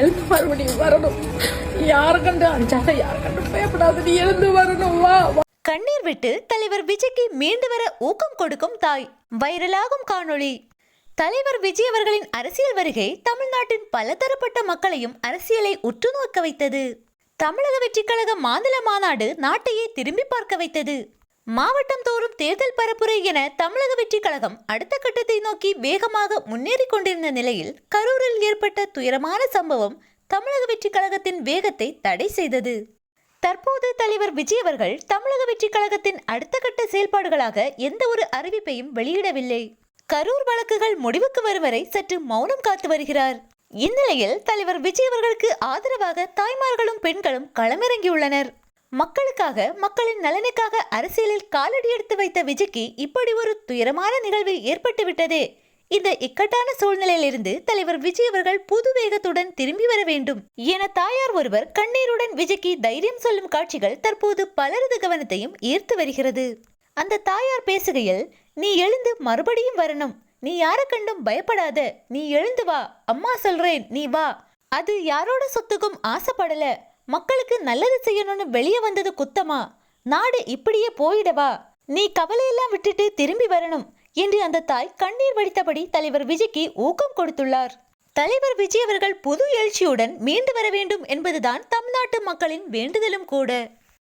எழுந்து மறுபடியும் வரணும். யாரு கண்டு அஞ்சாத யாரு கண்டு பயப்படாது நீ எழுந்து வரணும் வா கண்ணீர் விட்டு தலைவர் விஜய்க்கு மீண்டு வர ஊக்கம் கொடுக்கும் தாய். வைரலாகும் காணொளி. தலைவர் விஜய் அவர்களின் அரசியல் வருகை தமிழ்நாட்டின் பலதரப்பட்ட மக்களையும் அரசியலை உற்று நோக்க வைத்தது. தமிழக வெற்றிக்கழக மாநில மாநாடு நாட்டையே திரும்பி பார்க்க வைத்தது. மாவட்டம் தோறும் தேர்தல் பரப்புரை என தமிழக வெற்றி கழகம் அடுத்த கட்டத்தை நோக்கி வேகமாக முன்னேறிக் கொண்டிருந்த நிலையில் கரூரில் ஏற்பட்ட துயரமான சம்பவம் தமிழக வெற்றி கழகத்தின் வேகத்தை தடை செய்தது. தற்போது தலைவர் விஜய் அவர்கள் தமிழக வெற்றி கழகத்தின் அடுத்த கட்ட செயல்பாடுகளாக எந்த ஒரு அறிவிப்பையும் வெளியிடவில்லை. கரூர் வழக்குகள் முடிவுக்கு வரும் வரை சற்று மௌனம் காத்து வருகிறார். இந்நிலையில் தலைவர் விஜய் அவர்களுக்கு ஆதரவாக தாய்மார்களும் பெண்களும் களமிறங்கியுள்ளனர். மக்களுக்காக மக்களின் நலனுக்காக அரசியலில் காலடி எடுத்து வைத்த விஜய்க்கு இப்படி ஒரு துயரமான நிகழ்வு ஏற்பட்டுவிட்டது. இந்த இக்கட்டான சூழ்நிலையிலிருந்து தலைவர் விஜய் அவர்கள் புது வேகத்துடன் திரும்பி வர வேண்டும். என தாயார் ஒருவர் கண்ணீருடன் விஜய்க்கு தைரியம் சொல்லும் காட்சிகள் தற்போது பலரது கவனத்தையும் ஈர்த்து வருகிறது. அந்த தாயார் பேசுகையில் நீ எழுந்து மறுபடியும் வரணும். நீ யாரை கண்டும் பயப்படாத. நீ எழுந்து வா. அம்மா சொல்றேன். நீ வா. அது யாரோட சொத்துக்கும் ஆசைப்படல. மக்களுக்கு நல்லது செய்யணும்னு வெளியே வந்தது குத்தமா? நாடு இப்படியே போயிடவா? நீ கவலையெல்லாம் விட்டுட்டு திரும்பி வரணும் என்று அந்த தாய் கண்ணீர் வடித்தபடி தலைவர் விஜய்க்கு ஊக்கம் கொடுத்துள்ளார். தலைவர் விஜய் அவர்கள் புது எழுச்சியுடன் மீண்டு வர வேண்டும் என்பதுதான் தமிழ்நாட்டு மக்களின் வேண்டுதலும் கூட.